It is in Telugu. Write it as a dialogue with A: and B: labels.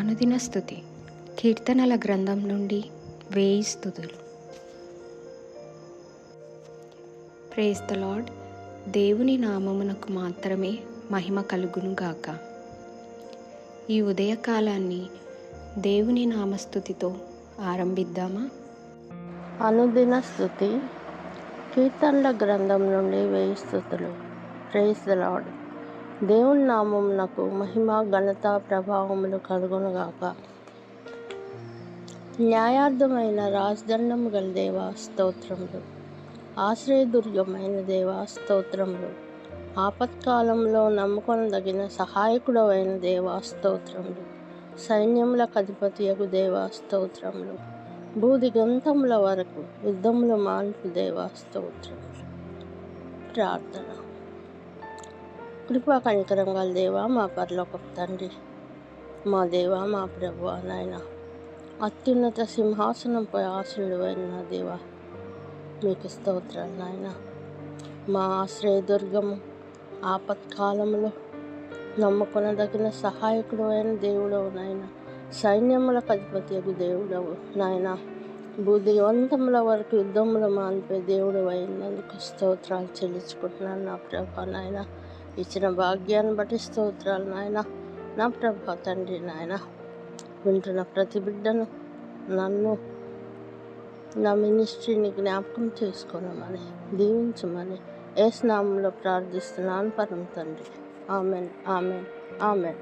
A: అనుదిన స్థుతి. కీర్తనల గ్రంథం నుండి వేయి స్థుతులు. ప్రేస్ ద లార్డ్ దేవుని నామమునకు మాత్రమే మహిమ కలుగునుగాక ఈ ఉదయకాలాన్ని దేవుని నామస్థుతితో ఆరంభిద్దామా?
B: అనుదిన స్థుతి. కీర్తనల గ్రంథం నుండి వేయి స్థుతులు. ప్రైజ్ ద లార్డ్ దేవుని నామమునకు మహిమ ఘనత ప్రభావములు కలుగునుగాక. న్యాయార్థమైన రాజదండము గల దేవా స్తోత్రములు. ఆశ్రయదుర్గమైన దేవా స్తోత్రములు. ఆపత్కాలంలో నమ్ముకొనదగిన సహాయకుడమైన దేవా స్తోత్రములు. సైన్యములకు అధిపతియగు దేవా స్తోత్రములు. భూదిగంతముల వరకు యుద్ధములు మాన్పు దేవా స్తోత్రములు. ప్రార్థన. కృపా కనికరం గల దేవా మా పరలోక తండ్రి. మా దేవా మా ప్రభు నాయన. అత్యున్నత సింహాసనంపై ఆశ్రయుడు అయిన నా దేవా మీకు స్తోత్రాలు నాయన. మా ఆశ్రయదుర్గము ఆపత్కాలంలో నమ్ముకొనదగిన సహాయకుడు అయిన దేవుడవు నాయన. సైన్యములకు అధిపతి దేవుడవు నాయన. బుద్ధివంతముల వరకు యుద్ధములు మానిపే దేవుడు అయినందుకు స్తోత్రాలు చెల్లించుకుంటున్నాను నా ప్రభా నాయన. ఇచ్చిన భాగ్యాన్ని బట్టి స్తోత్రాలు నాయన. నా ప్రభా తండ్రి నాయన. వింటున్న ప్రతి బిడ్డను నన్ను నా మినిస్ట్రీని జ్ఞాపకం చేసుకోనమని దీవించమని ఏ స్నామంలో ప్రార్థిస్తున్నాను పరమ తండ్రి. Amen amen amen.